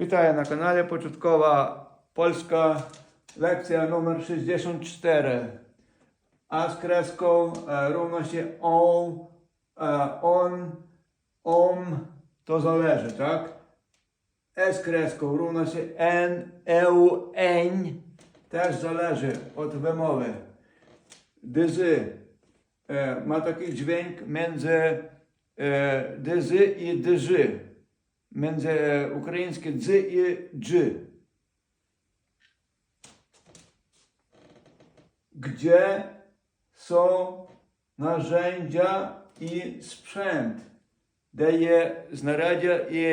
Вітаю на каналі Початкова польська лекція номер 64. А з кресką е, równości on, е, on, om, то залежить, так? С кресką równości n, eu, eń теж залежить від вимови. Dyzy e, ma taki dźwięk między e, dyzy i dyży. między ukraińskie dzy i dży. Gdzie są narzędzia i sprzęt? Daje narzędzia i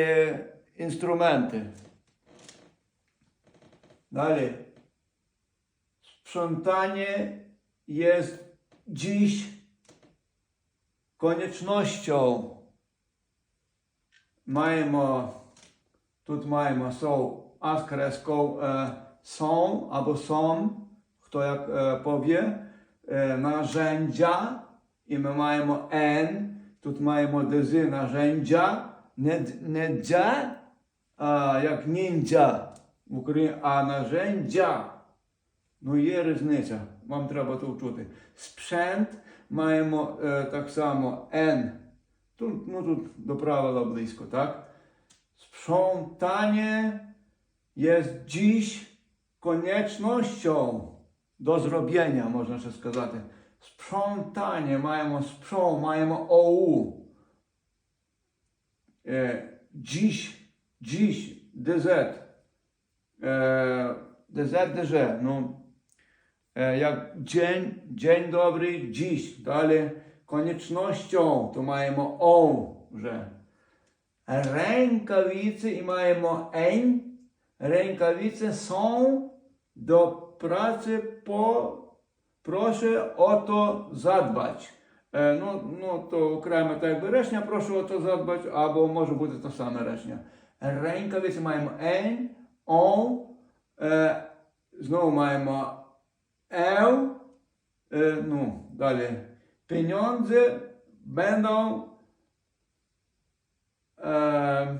instrumenty. Dalej. Sprzątanie jest dziś koniecznością. Маємо, тут маємо są, а з крескою е, або są, хто як е, поwie, е, наrzędzia і ми маємо n, тут маємо дези наrzędzia, не, не дзя, а, як ніндзя в Україні, а наrzędzia. Ну, є різниця, вам треба то вчути. Спrzęt маємо е, так само N. Tu, no tu do prawa, do blisko, tak? Sprzątanie jest dziś koniecznością do zrobienia, można się skazać. Sprzątanie, mają sprząt, mają ołu. E, dziś, dziś, DZ, e, DZ, no, e, jak dzień, dzień dobry, dziś, dalej koniecznością to маємо on вже. Rękawice i маємо. Rękawice są do pracy po proszę o to zadbać. E, no, no to окремо так якби речення, прошу о то задбати, або може бути те саме речення. Rękawice маємо ень, on, е, знову маємо eł, e, no dalej, pieniądze będą e,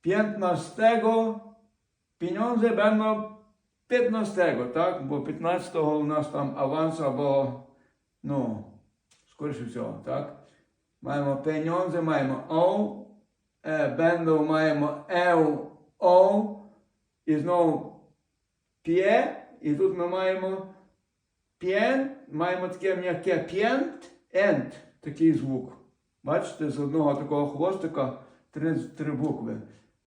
15, pieniądze będą 15, tak? Bo 15 u nas tam awans albo, no, скоріше всього, так? Маємо pieniądze, маємо o, e, będą, маємо eł, o, і знову п'є, і тут ми маємо п'єн, маємо таке м'яке п'єнт, ент, такий звук. Бачите, з одного такого хвостика три, три букви.